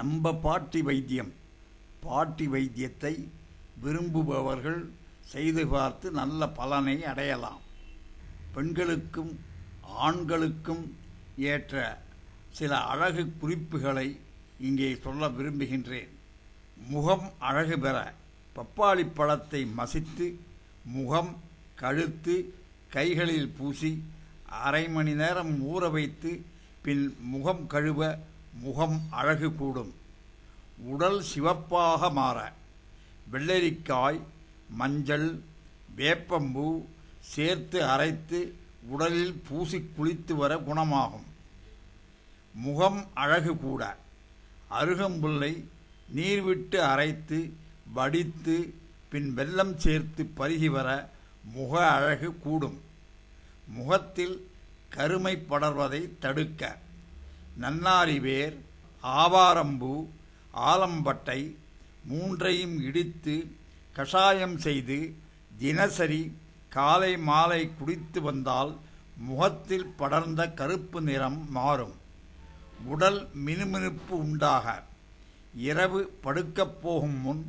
நம்ம பாட்டி வைத்தியம். பாட்டி வைத்தியத்தை விரும்புபவர்கள் செய்து பார்த்து நல்ல பலனை அடையலாம். பெண்களுக்கும் ஆண்களுக்கும் ஏற்ற சில அழகு குறிப்புகளை இங்கே சொல்ல விரும்புகின்றேன். முகம் அழகு பெற பப்பாளி பழத்தை மசித்து முகம் கழுத்து கைகளில் பூசி அரை மணி நேரம் ஊற வைத்து பின் முகம் கழுவ முகம் அழகு கூடும். உடல் சிவப்பாக மாற. வெள்ளரிக்காய் மஞ்சள் வேப்பம்பூ சேர்த்து அரைத்து உடலில் பூசி குளித்து வர குணமாகும். முகம் அழகு கூட. அருகம்புல்லை நீர் விட்டு அரைத்து வடித்து பின் வெல்லம் சேர்த்து பருகி வர முக அழகு கூடும். முகத்தில் கருமை படர்வதை தடுக்க. நன்னாரிவேர் ஆவாரம்பூ ஆலம்பட்டை மூன்றையும் இடித்து கஷாயம் செய்து தினசரி காலை மாலை குடித்து வந்தால் முகத்தில் படர்ந்த கருப்பு நிறம் மாறும். உடல் மினுமினுப்பு உண்டாக. இரவு படுக்கப் போகும் முன்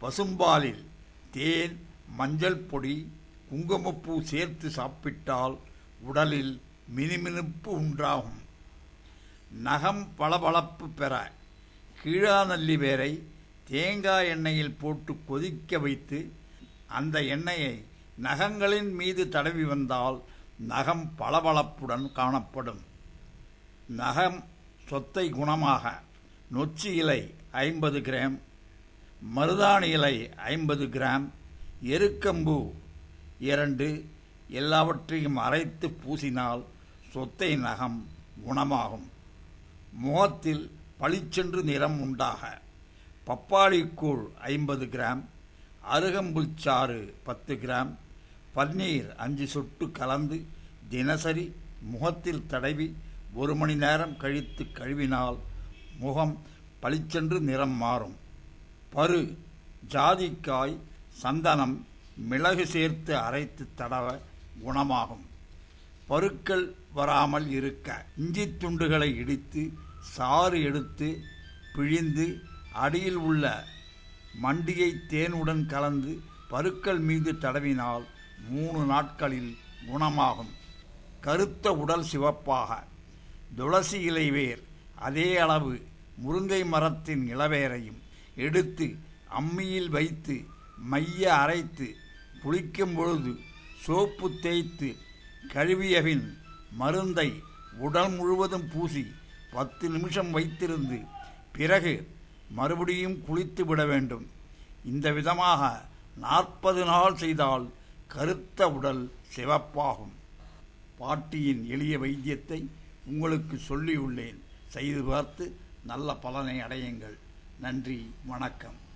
பசும்பாலில் தேன் மஞ்சள் பொடி குங்குமப்பூ சேர்த்து சாப்பிட்டால் உடலில் மினுமினுப்பு உண்டாகும். நகம் பளபளப்பு பெற கீழாநல்லி வேரை தேங்காய் எண்ணெயில் போட்டு கொதிக்க வைத்து அந்த எண்ணெயை நகங்களின் மீது தடவி வந்தால் நகம் பளபளப்புடன் காணப்படும். நகம் சொத்தை குணமாக நொச்சி இலை ஐம்பது கிராம் மருதாணி இலை ஐம்பது கிராம் எருக்கம்பு இரண்டு எல்லாவற்றையும் அரைத்து பூசினால் சொத்தை நகம் குணமாகும். முகத்தில் பளிச்சென்று நிறம் உண்டாக. பப்பாளிக்கூழ் ஐம்பது கிராம் அருகம்புல் சாறு பத்து கிராம் பன்னீர் அஞ்சு சொட்டு கலந்து தினசரி முகத்தில் தடவி ஒரு மணி நேரம் கழித்து கழுவினால் முகம் பளிச்சென்று நிறம் மாறும். பரு ஜாதிக்காய் சந்தனம் மிளகு சேர்த்து அரைத்து தடவ குணமாகும். பருக்கள் வராமல் இருக்க. இஞ்சி துண்டுகளை இடித்து சாறு எடுத்து பிழிந்து அடியில் உள்ள மண்டியை தேனுடன் கலந்து பருக்கள் மீது தடவினால் மூணு நாட்களில் குணமாகும். கருத்த உடல் சிவப்பாக. துளசி இலைவேர் அதே அளவு முருங்கை மரத்தின் இளவேரையும் எடுத்து அம்மியில் வைத்து மைய அரைத்து குளிக்கும் பொழுது சோப்பு தேய்த்து கழுவியபின் மருந்தை உடல் முழுவதும் பூசி பத்து நிமிஷம் வைத்திருந்து பிறகு மறுபடியும் குளித்து விட வேண்டும். இந்த விதமாக நாற்பது நாள் செய்தால் கருத்த உடல் சிவப்பாகும். பாட்டியின் எளிய வைத்தியத்தை உங்களுக்கு சொல்லியுள்ளேன். செய்து பார்த்து நல்ல பலனை அடையுங்கள். நன்றி வணக்கம்.